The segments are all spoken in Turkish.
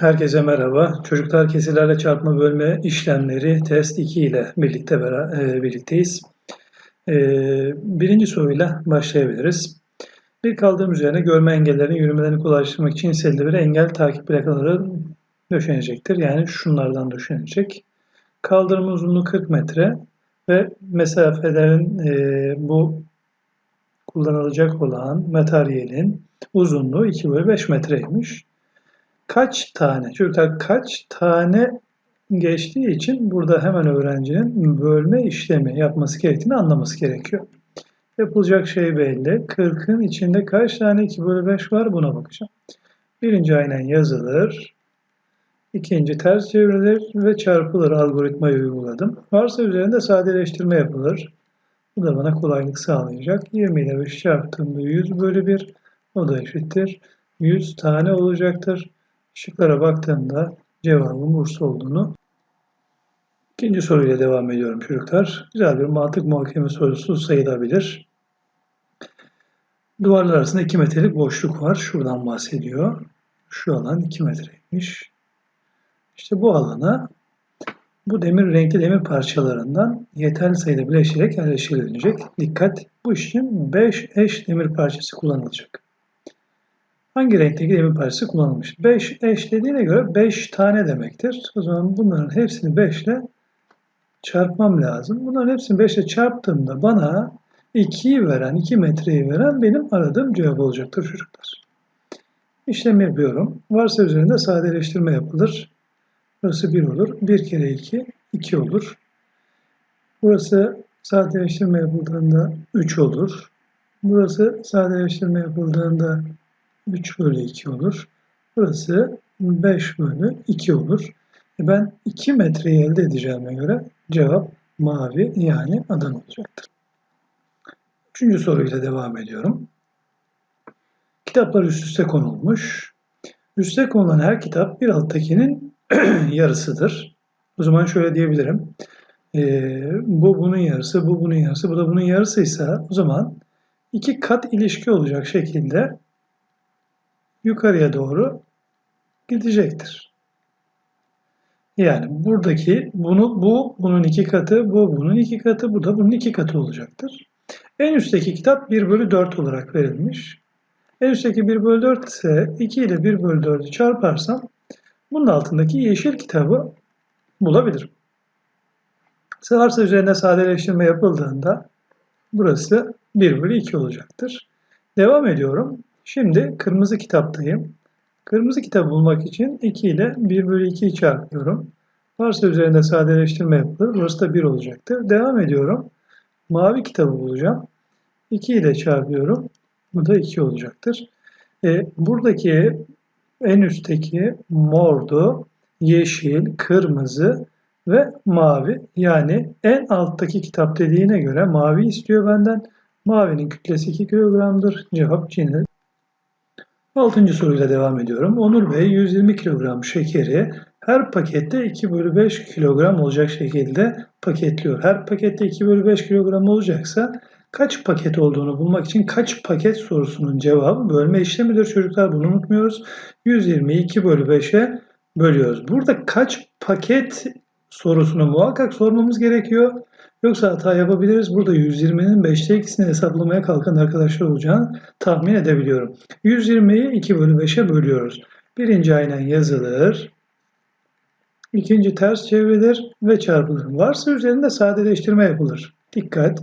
Herkese merhaba. Çocuklar kesirlerle çarpma bölme işlemleri test 2 ile birlikte e, birlikteyiz. E, birinci soruyla başlayabiliriz. Bir kaldırım üzerine görme engellerinin yürümelerini kolaylaştırmak için hissedili bir engel takip plakaları döşenecektir. Yani şunlardan döşenecek. Kaldırımın uzunluğu 40 metre ve mesafelerin e, bu kullanılacak olan materyalin uzunluğu 2 bölü 5 metreymiş kaç tane, çocuklar kaç tane geçtiği için burada hemen öğrencinin bölme işlemi yapması gerektiğini anlaması gerekiyor. Yapılacak şey belli. 40'ın içinde kaç tane 2 bölü 5 var buna bakacağım. Birinci aynen yazılır. İkinci ters çevrilir ve çarpılır algoritmayı uyguladım. Varsa üzerinde sadeleştirme yapılır. Bu da bana kolaylık sağlayacak. 20 ile 5 çarptığımda 100 bölü 1 o da eşittir. 100 tane olacaktır. Şıklara baktığımda cevabın Bursa olduğunu ikinci soruyla devam ediyorum çocuklar. Güzel bir mantık muhakeme sorusu sayılabilir. Duvarlar arasında 2 metrelik boşluk var. Şuradan bahsediyor. Şu alan 2 metreymiş. İşte bu alana bu demir renkli demir parçalarından yeterli sayıda bileşerek yerleştirilecek. Dikkat! Bu için 5 eş demir parçası kullanılacak. Hangi renkteki demir parçası kullanılmış? 5 eş dediğine göre 5 tane demektir. O zaman bunların hepsini 5 ile çarpmam lazım. Bunların hepsini 5 ile çarptığımda bana 2'yi veren, 2 metreyi veren benim aradığım cevap olacaktır çocuklar. İşlem yapıyorum. Varsa üzerinde sadeleştirme yapılır. Burası 1 olur. 1 kere 2, 2 olur. Burası sadeleştirme yapıldığında 3 olur. Burası sadeleştirme yapıldığında 3 bölü 2 olur. Burası 5 bölü 2 olur. E ben 2 metreyi elde edeceğime göre cevap mavi yani Adana olacaktır. Üçüncü soruyla devam ediyorum. Kitaplar üst üste konulmuş. Üste konulan her kitap bir alttakinin yarısıdır. O zaman şöyle diyebilirim. Ee, bu bunun yarısı, bu bunun yarısı, bu da bunun yarısıysa o zaman iki kat ilişki olacak şekilde yukarıya doğru gidecektir. Yani buradaki bunu bu bunun iki katı, bu bunun iki katı, bu da bunun iki katı olacaktır. En üstteki kitap 1 bölü 4 olarak verilmiş. En üstteki 1 bölü 4 ise 2 ile 1 bölü 4'ü çarparsam bunun altındaki yeşil kitabı bulabilirim. Varsa üzerine sadeleştirme yapıldığında burası 1 bölü 2 olacaktır. Devam ediyorum. Şimdi kırmızı kitaptayım. Kırmızı kitabı bulmak için 2 ile 1 bölü 2'yi çarpıyorum. Varsa üzerinde sadeleştirme yapılır. Burası da 1 olacaktır. Devam ediyorum. Mavi kitabı bulacağım. 2 ile çarpıyorum. Bu da 2 olacaktır. E, buradaki en üstteki mordu, yeşil, kırmızı ve mavi. Yani en alttaki kitap dediğine göre mavi istiyor benden. Mavinin kütlesi 2 kilogramdır. Cevap Cini. Altıncı soruyla devam ediyorum. Onur Bey 120 kilogram şekeri her pakette 2 bölü 5 kilogram olacak şekilde paketliyor. Her pakette 2 bölü 5 kilogram olacaksa kaç paket olduğunu bulmak için kaç paket sorusunun cevabı bölme işlemidir çocuklar. Bunu unutmuyoruz. 120'yi 2 bölü 5'e bölüyoruz. Burada kaç paket sorusunu muhakkak sormamız gerekiyor. Yoksa hata yapabiliriz. Burada 120'nin 5'te ikisini hesaplamaya kalkan arkadaşlar olacağını tahmin edebiliyorum. 120'yi 2 bölü 5'e bölüyoruz. Birinci aynen yazılır. İkinci ters çevrilir ve çarpılır. Varsa üzerinde sadeleştirme yapılır. Dikkat.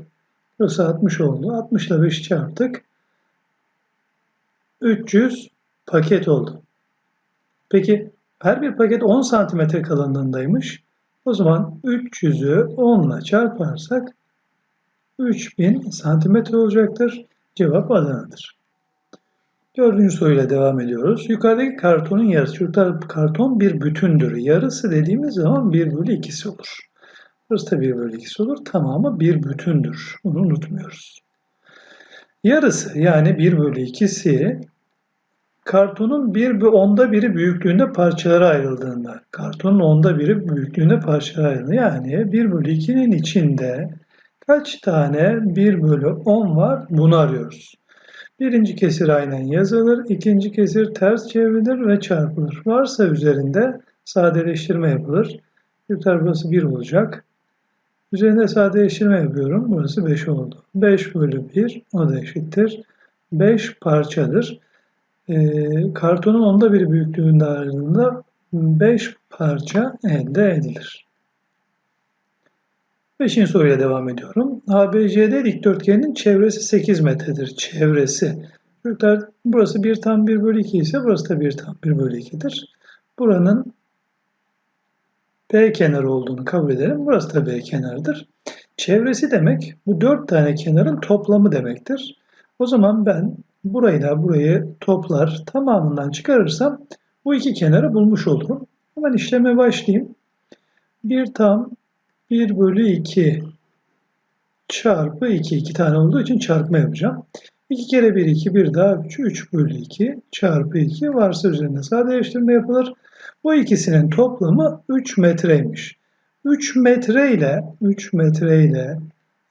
Burası 60 oldu. 60 ile 5 çarptık. 300 paket oldu. Peki her bir paket 10 santimetre kalınlığındaymış. O zaman 300'ü 10 ile çarparsak 3000 santimetre olacaktır. Cevap Adana'dır. Dördüncü soruyla devam ediyoruz. Yukarıdaki kartonun yarısı. Çocuklar karton bir bütündür. Yarısı dediğimiz zaman 1 bölü 2'si olur. Burası da 1 bölü 2'si olur. Tamamı bir bütündür. Bunu unutmuyoruz. Yarısı yani 1 bölü 2'si kartonun bir onda biri büyüklüğünde parçalara ayrıldığında, kartonun onda biri büyüklüğünde parçalara ayrıldığında, yani 1 bölü 2'nin içinde kaç tane 1 bölü 10 var bunu arıyoruz. Birinci kesir aynen yazılır, ikinci kesir ters çevrilir ve çarpılır. Varsa üzerinde sadeleştirme yapılır. Yutar burası 1 olacak. Üzerinde sadeleştirme yapıyorum. Burası 5 oldu. 5 bölü 1 o da eşittir. 5 parçadır. E, kartonun onda bir büyüklüğünde ayrıldığında 5 parça elde edilir. Beşinci soruyla devam ediyorum. ABCD dikdörtgenin çevresi 8 metredir. Çevresi. Çocuklar burası 1 tam 1 bölü 2 ise burası da 1 tam 1 bölü 2'dir. Buranın B kenarı olduğunu kabul edelim. Burası da B kenarıdır. Çevresi demek bu 4 tane kenarın toplamı demektir. O zaman ben burayı da burayı toplar tamamından çıkarırsam bu iki kenarı bulmuş olurum. Hemen işleme başlayayım. 1 tam 1 bölü 2 çarpı 2. 2 tane olduğu için çarpma yapacağım. 2 kere 1 2 1 daha 3 3 bölü 2 çarpı 2 varsa üzerinde sadeleştirme yapılır. Bu ikisinin toplamı 3 metreymiş. 3 metre ile 3 metre ile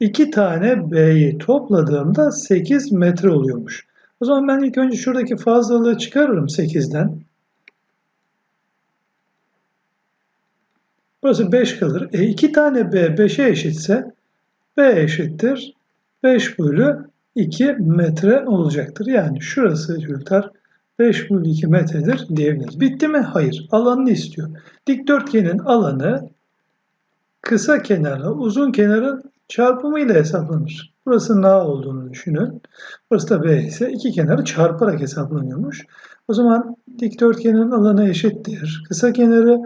2 tane B'yi topladığımda 8 metre oluyormuş. O zaman ben ilk önce şuradaki fazlalığı çıkarırım 8'den. Burası 5 kalır. E 2 tane B 5'e eşitse B eşittir 5 bölü 2 metre olacaktır. Yani şurası çocuklar 5 bölü 2 metredir diyebiliriz. Bitti mi? Hayır. Alanını istiyor. Dikdörtgenin alanı kısa kenarla uzun kenarın çarpımıyla hesaplanır. Burası A olduğunu düşünün. Burası da B ise iki kenarı çarparak hesaplanıyormuş. O zaman dikdörtgenin alanı eşittir. Kısa kenarı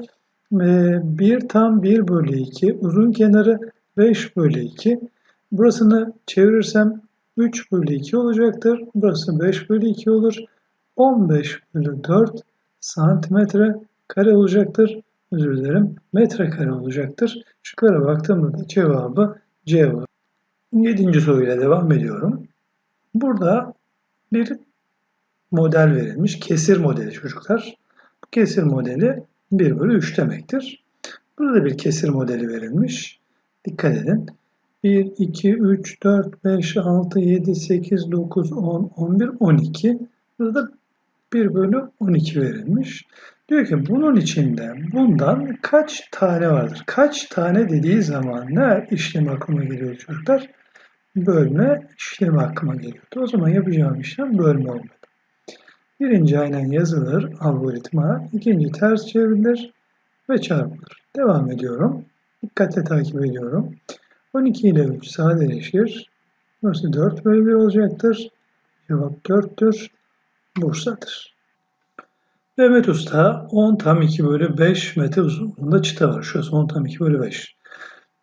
1 tam 1 bölü 2. Uzun kenarı 5 bölü 2. Burasını çevirirsem 3 bölü 2 olacaktır. Burası 5 bölü 2 olur. 15 bölü 4 santimetre kare olacaktır. Özür dilerim. Metre kare olacaktır. Şıklara baktığımda da cevabı C var. Yedinci soruyla devam ediyorum. Burada bir model verilmiş. Kesir modeli çocuklar. Bu kesir modeli 1 bölü 3 demektir. Burada da bir kesir modeli verilmiş. Dikkat edin. 1, 2, 3, 4, 5, 6, 7, 8, 9, 10, 11, 12. Burada 1 bölü 12 verilmiş. Diyor ki bunun içinde bundan kaç tane vardır? Kaç tane dediği zaman ne işlem aklıma geliyor çocuklar? Bölme işlemi aklıma geliyordu. O zaman yapacağım işlem bölme olmadı. Birinci aynen yazılır algoritma, ikinci ters çevrilir ve çarpılır. Devam ediyorum. Dikkatle takip ediyorum. 12 ile 3 sadeleşir. Burası 4 bölü 1 olacaktır. Cevap 4'tür. Bursa'dır. Mehmet Usta 10 tam 2 bölü 5 metre uzunluğunda çıta var. Şurası 10 tam 2 bölü 5.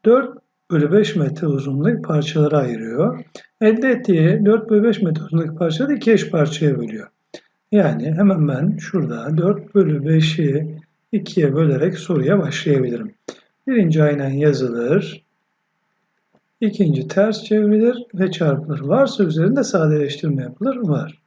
4 bölü 5 metre uzunluğundaki parçalara ayırıyor. Elde ettiği 4 bölü 5 metre uzunluğundaki parçaları iki eş parçaya bölüyor. Yani hemen ben şurada 4 bölü 5'i 2'ye bölerek soruya başlayabilirim. Birinci aynen yazılır. İkinci ters çevrilir ve çarpılır. Varsa üzerinde sadeleştirme yapılır. Var.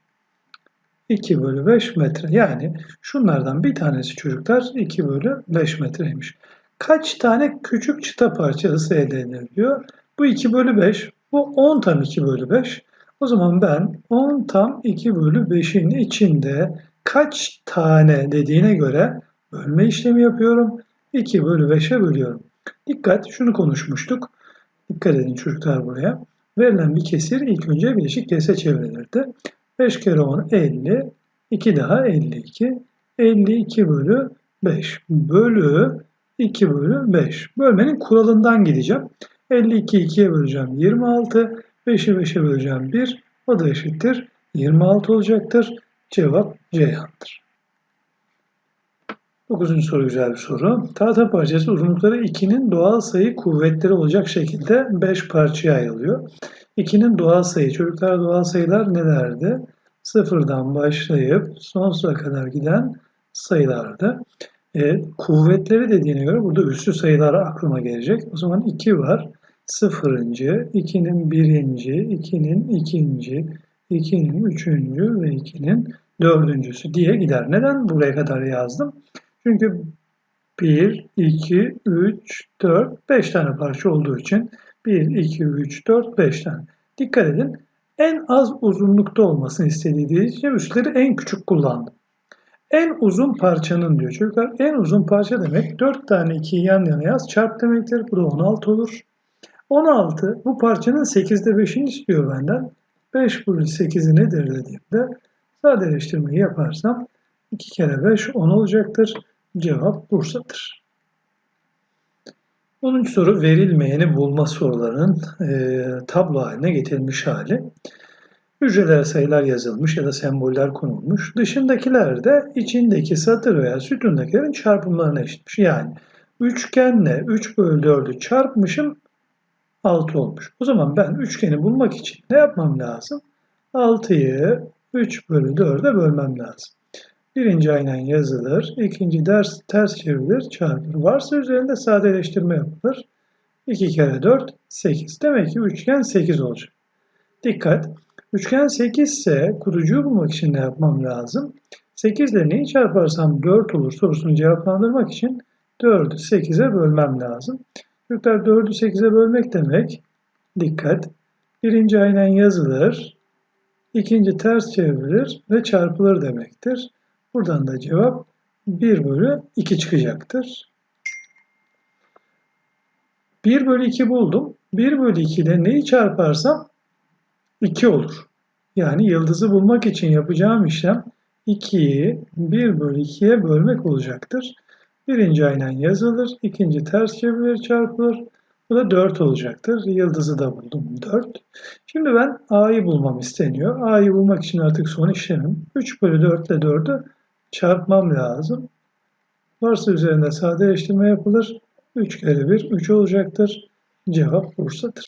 2 bölü 5 metre. Yani şunlardan bir tanesi çocuklar 2 bölü 5 metreymiş. Kaç tane küçük çıta parçası elde edilir diyor. Bu 2 bölü 5. Bu 10 tam 2 bölü 5. O zaman ben 10 tam 2 bölü 5'in içinde kaç tane dediğine göre bölme işlemi yapıyorum. 2 bölü 5'e bölüyorum. Dikkat şunu konuşmuştuk. Dikkat edin çocuklar buraya. Verilen bir kesir ilk önce bileşik kese çevrilirdi. 5 kere 10 50. 2 daha 52. 52 bölü 5 bölü 2 bölü 5. Bölmenin kuralından gideceğim. 52 2'ye böleceğim 26. 5'i 5'e böleceğim 1. O da eşittir. 26 olacaktır. Cevap Ceyhan'dır. 9. soru güzel bir soru. Tahta parçası uzunlukları 2'nin doğal sayı kuvvetleri olacak şekilde 5 parçaya ayrılıyor. 2'nin doğal sayı, çocuklar doğal sayılar nelerdi? Sıfırdan başlayıp sonsuza kadar giden sayılardı. E, kuvvetleri dediğine göre burada üstü sayılar aklıma gelecek. O zaman 2 var sıfırıncı, 2'nin birinci, 2'nin ikinci, 2'nin üçüncü ve 2'nin dördüncüsü diye gider. Neden buraya kadar yazdım? Çünkü 1, 2, 3, 4, 5 tane parça olduğu için 1, 2, 3, 4, 5 tane. Dikkat edin En az uzunlukta olmasını istediği için üstleri en küçük kullandım. En uzun parçanın diyor çocuklar. En uzun parça demek 4 tane 2'yi yan yana yaz çarp demektir. Bu da 16 olur. 16 bu parçanın 8'de 5'ini istiyor benden. 5 bölü 8'i nedir dediğimde sadeleştirmeyi yaparsam 2 kere 5 10 olacaktır. Cevap Bursa'dır. 10. soru verilmeyeni bulma sorularının e, tablo haline getirilmiş hali. Hücrelere sayılar yazılmış ya da semboller konulmuş. Dışındakiler de içindeki satır veya sütundakilerin çarpımlarına eşitmiş. Yani üçgenle 3 bölü 4'ü çarpmışım 6 olmuş. O zaman ben üçgeni bulmak için ne yapmam lazım? 6'yı 3 bölü 4'e bölmem lazım. Birinci aynen yazılır, ikinci ders ters çevrilir, çarpılır. Varsa üzerinde sadeleştirme yapılır. 2 kere 4, 8. Demek ki üçgen 8 olacak. Dikkat! Üçgen 8 ise kurucuyu bulmak için ne yapmam lazım? 8 ile neyi çarparsam 4 olur sorusunu cevaplandırmak için 4'ü 8'e bölmem lazım. Çocuklar 4'ü 8'e bölmek demek, dikkat, birinci aynen yazılır, ikinci ters çevrilir ve çarpılır demektir. Buradan da cevap 1 bölü 2 çıkacaktır. 1 bölü 2 buldum. 1 bölü 2 ile neyi çarparsam 2 olur. Yani yıldızı bulmak için yapacağım işlem 2'yi 1 bölü 2'ye bölmek olacaktır. Birinci aynen yazılır, ikinci ters çevrilir çarpılır. Bu da 4 olacaktır. Yıldızı da buldum 4. Şimdi ben A'yı bulmam isteniyor. A'yı bulmak için artık son işlemim 3 bölü 4 ile 4'ü çarpmam lazım. Varsa üzerinde sadeleştirme yapılır. 3 kere 1 3 olacaktır. Cevap Bursa'dır.